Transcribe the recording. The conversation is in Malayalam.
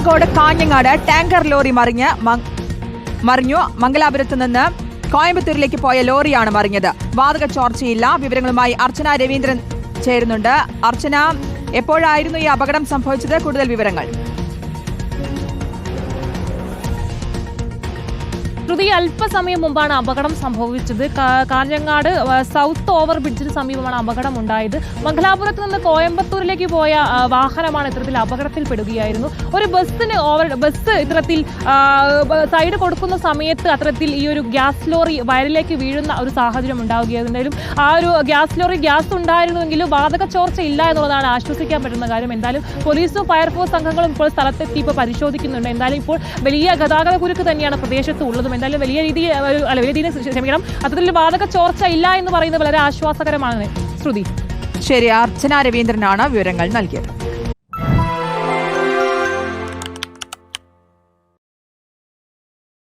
കാസർഗോഡ് കാഞ്ഞങ്ങാട് ടാങ്കർ ലോറി മറിഞ്ഞ് മറിഞ്ഞു. മംഗലാപുരത്ത് നിന്ന് കോയമ്പത്തൂരിലേക്ക് പോയ ലോറിയാണ് മറിഞ്ഞത്. വാതക ചോർച്ചയില്ല. വിവരങ്ങളുമായി അർച്ചന രവീന്ദ്രൻ ചേരുന്നുണ്ട്. അർച്ചന എപ്പോഴായിരുന്നു ഈ അപകടം സംഭവിച്ചത്? കൂടുതൽ വിവരങ്ങൾ. ശ്രുതി അല്പസമയം മുമ്പാണ് അപകടം സംഭവിച്ചത്. കാഞ്ഞങ്ങാട് സൗത്ത് ഓവർ ബ്രിഡ്ജിന് സമീപമാണ് അപകടം ഉണ്ടായത് മംഗലാപുരത്ത് നിന്ന് കോയമ്പത്തൂരിലേക്ക് പോയ വാഹനമാണ് ഇത്തരത്തിൽ അപകടത്തിൽപ്പെടുകയായിരുന്നു. ഒരു ബസ്സിന് ഓവർ ബസ് ഇത്തരത്തിൽ സൈഡ് കൊടുക്കുന്ന സമയത്ത് അത്തരത്തിൽ ഈ ഒരു ഗ്യാസ് ലോറി വയലിലേക്ക് വീഴുന്ന ഒരു സാഹചര്യം ഉണ്ടാവുകയായിരുന്നാലും ആ ഒരു ഗ്യാസ് ലോറി ഗ്യാസ് ഉണ്ടായിരുന്നുവെങ്കിലും വാതക ചോർച്ച ഇല്ല എന്നുള്ളതാണ് ആശ്വസിക്കാൻ പറ്റുന്ന കാര്യം. എന്തായാലും പോലീസും ഫയർഫോഴ്സ് സംഘങ്ങളും ഇപ്പോൾ സ്ഥലത്തെത്തി ഇപ്പോൾ പരിശോധിക്കുന്നുണ്ട്. എന്തായാലും ഇപ്പോൾ വലിയ ഗതാഗത കുരുക്ക് തന്നെയാണ് പ്രദേശത്ത് ഉള്ളതും. എന്തായാലും വലിയ രീതിയിൽ അല്ല വലിയ രീതിയിൽ ക്ഷമിക്കണം. അത്തരത്തിൽ വാതക ചോർച്ച ഇല്ല എന്ന് പറയുന്നത് വളരെ ആശ്വാസകരമാണ് ശ്രുതി. ശരി അർച്ചന രവീന്ദ്രനാണ് വിവരങ്ങൾ നൽകിയത്.